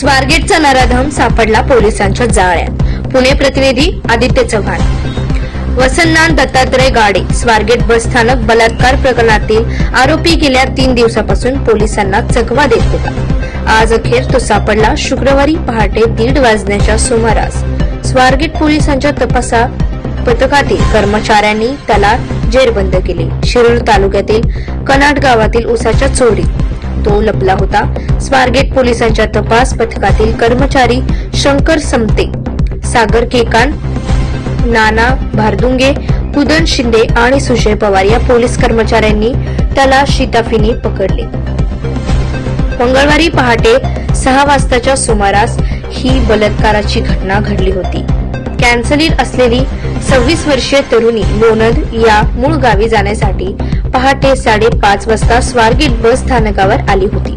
स्वारगेटचा नराधम सापडला पोलिसांच्या जाळ्यात. पुणे प्रतिनिधी आदित्य चव्हाण. वसंतनाथ दत्तात्रय गाडे स्वारगेट बस स्थानक बलात्कार प्रकरणातील आरोपी गेल्या तीन दिवसापासून पोलिसांना चकवा देत होता. आज अखेर तो सापडला शुक्रवारी पहाटे दीड वाजण्याच्या सुमारास. स्वारगेट पोलिसांच्या तपासा पथकातील कर्मचाऱ्यांनी त्याला जेरबंद केले. शिरूर तालुक्यातील कनाट गावातील उसाच्या चोरीत तो लपला होता. स्वारगेट पोलिसांच्या तपास पथकातील कर्मचारी शंकर समते सागर केकान नाना भारदुंगे कुदन शिंदे आणि सुजय पवार या पोलीस कर्मचाऱ्यांनी त्याला शिताफीने पकडले. मंगळवारी पहाटे सहा वाजताच्या सुमारास ही बलात्काराची घटना घडली होती. कॅन्सलीर असलेली सव्वीस वर्षीय तरुणी लोणंद या मूळ गावी जाण्यासाठी पहाटे साडेपाच वाजता स्वारगेट बस स्थानकावर आली होती.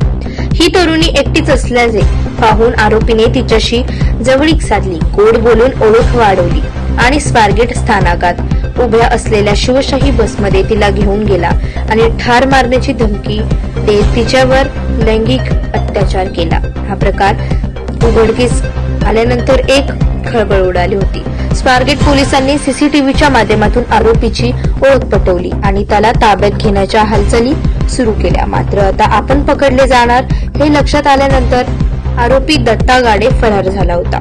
ही तरुणी एकटीच असल्याचे पाहून आरोपीने तिच्याशी जवळीक साधली गोड बोलून ओळख वाढवली आणि स्वारगेट स्थानकात उभ्या असलेल्या शिवशाही बसमध्ये तिला घेऊन गेला आणि ठार मारण्याची धमकी देत तिच्यावर लैंगिक अत्याचार केला. हा प्रकार उघडकीस आल्यानंतर एक खळबळ उडाली होती. स्वारगेट पोलिसांनी सीसीटीव्हीच्या माध्यमातून आरोपीची ओळख पटवली आणि त्याला ताब्यात घेण्याच्या हालचाली सुरू केल्या. मात्र आता आपण पकडले जाणार हे लक्षात आल्यानंतर आरोपी दत्ता गाडे फरार झाला होता.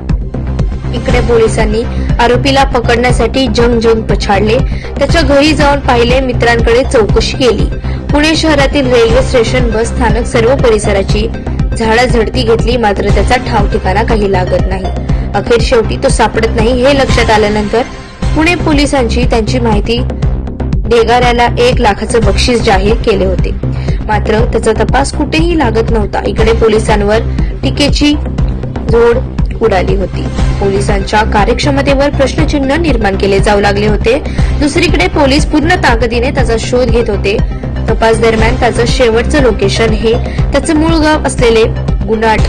इकडे पोलिसांनी आरोपीला पकडण्यासाठी जंग जंग पछाडले. त्याच्या घरी जाऊन पाहिले मित्रांकडे चौकशी केली. पुणे शहरातील रेल्वे स्टेशन बस स्थानक सर्व परिसराची झाडाझडती घेतली मात्र त्याचा ठाव ठिकाणा काही लागत नाही. अखेर शेवटी तो सापडत नाही हे लक्षात आल्यानंतर पुणे पोलिसांची त्यांची माहिती ढेगाऱ्याला एक लाखाचं बक्षीस जाहीर केले होते. मात्र त्याचा तपास कुठेही लागत नव्हता. इकडे पोलिसांवर टीकेची जोड उडाली होती. पोलिसांच्या कार्यक्षमतेवर प्रश्नचिन्ह निर्माण केले जाऊ लागले होते. दुसरीकडे पोलीस पूर्ण ताकदीने त्याचा शोध घेत होते. तपास दरम्यान त्याचं शेवटचं लोकेशन हे त्याचं मूळ गाव असलेले गुनाट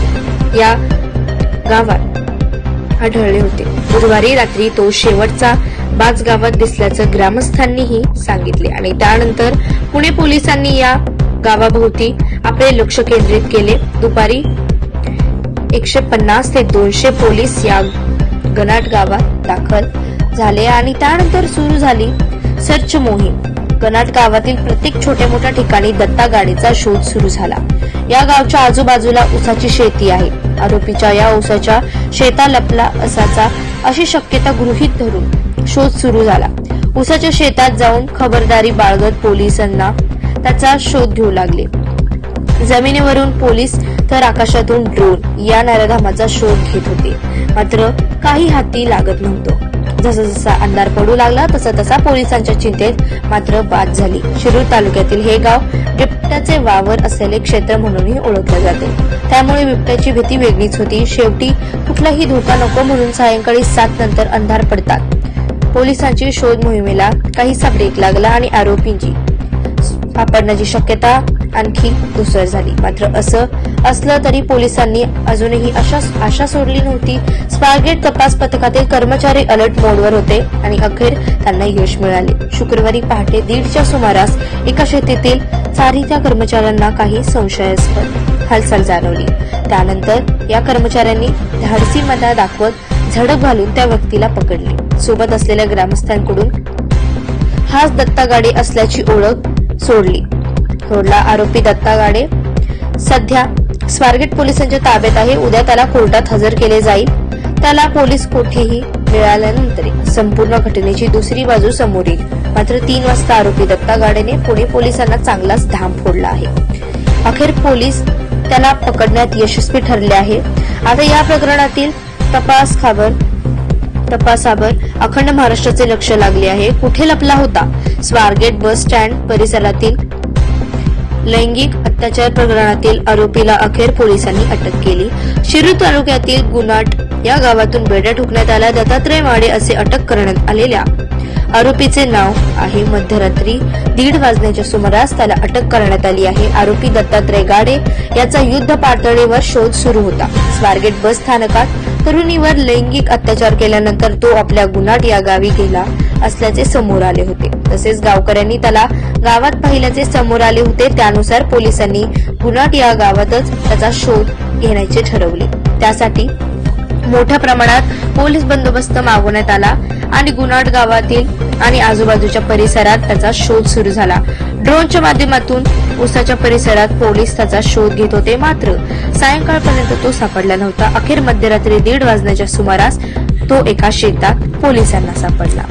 या गावात आढळले होते. बुधवारी रात्री तो शेवटचा बाज गावात दिसल्याचं ग्रामस्थांनीही सांगितले आणि त्यानंतर पुणे पोलिसांनी या गावाभोवती आपले लक्ष केंद्रित केले. दुपारी एकशे पन्नास ते दोनशे पोलीस या गनाट गावात दाखल झाले आणि त्यानंतर सुरू झाली सर्च मोहीम. गनाट गावातील प्रत्येक छोट्या मोठ्या ठिकाणी दत्ता गाडीचा शोध सुरू झाला. या गावच्या आजूबाजूला उसाची शेती आहे. आरोपीच्या या उसाच्या शेता लपला असाचा अशी शक्यता गृहीत धरून शोध सुरू झाला. उसाच्या शेतात जाऊन खबरदारी बाळगत पोलिसांना त्याचा शोध घेऊ लागले. जमिनीवरून पोलीस तर आकाशातून ड्रोन या नराधामाचा शोध घेत होते. मात्र काही हाती लागत नव्हतं. जसा जसा अंधार पडू लागला तसा तसा पोलिसांच्या चिंतेत मात्र बाद झाली. शिरूर तालुक्यातील हे गाव बिबट्याचे वावर असलेले क्षेत्र म्हणूनही ओळखले जाते. त्यामुळे बिबट्याची भीती वेगळीच होती. शेवटी कुठलाही धोका नको म्हणून सायंकाळी सात नंतर अंधार पडतात. पोलिसांची शोध मोहिमेला काहीसा ब्रेक लागला आणि आरोपींची सापडण्याची शक्यता आणखी दुसर झाली. मात्र असं असलं तरी पोलिसांनी अजूनही अशा आशा सोडली नव्हती. स्पारगेट तपास पथकातील कर्मचारी अलर्ट मोडवर होते आणि अखेर त्यांना यश मिळाले. शुक्रवारी पहाटे दीडच्या सुमारास एका शेतीतील चारीच्या कर्मचाऱ्यांना काही संशयास्पद हालचाल जाणवली. त्यानंतर या कर्मचाऱ्यांनी धाडसी मदा दाखवत झडप घालून त्या व्यक्तीला पकडले. सोबत असलेल्या ग्रामस्थांकडून हाच दत्तागाडी असल्याची ओळख सोडली. सोडला आरोपी दत्ता गाडे सध्या स्वारगेट पोलिसांच्या ताब्यात आहे. उद्या त्याला कोर्टात हजर केले जाईल. त्याला पोलीस कोठेही मिळाल्यानंतर संपूर्ण घटनेची दुसरी बाजू समोर येईल. मात्र तीन वाजता आरोपी दत्ता गाडेने पुणे पोलिसांना चांगलाच धाम फोडला आहे. अखेर पोलीस त्याला पकडण्यात यशस्वी ठरले आहे. आता या प्रकरणातील तपास खबर तपासावर अखंड महाराष्ट्राचे लक्ष लागले आहे. कुठे लपला होता? स्वारगेट बस स्टँड परिसरातील लैंगिक अत्याचार प्रकरणातील आरोपीला अखेर पोलिसांनी अटक केली. शिरूर तालुक्यातील गुनाट या गावातून बेड्या ठोकण्यात आला दत्तात्रय माडे असे अटक करण्यात आलेल्या आरोपीचे नाव आहे मध्यरात्री. दीड वाजण्याच्या सुमारास त्याला अटक करण्यात आली आहे. आरोपी दत्तात्रय गाडे याचा युद्ध पातळीवर शोध सुरू होता. स्वारगेट बस स्थानकात तरुणीवर लैंगिक अत्याचार केल्यानंतर तो आपल्या गुन्हाट या गावी गेला असल्याचे समोर आले होते. तसेच गावकऱ्यांनी त्याला गावात पाहिल्याचे समोर आले होते. त्यानुसार पोलिसांनी गुन्हाट या गावातच त्याचा शोध घेण्याचे ठरवले. त्यासाठी मोठ्या प्रमाणात पोलीस बंदोबस्त मागवण्यात आला आणि गुनाड गावातील आणि आजूबाजूच्या परिसरात त्याचा शोध सुरू झाला. ड्रोनच्या माध्यमातून उसाच्या परिसरात पोलीस त्याचा शोध घेत होते. मात्र सायंकाळपर्यंत तो सापडला नव्हता. अखेर मध्यरात्री दीड वाजण्याच्या सुमारास तो एका शेतात पोलिसांना सापडला.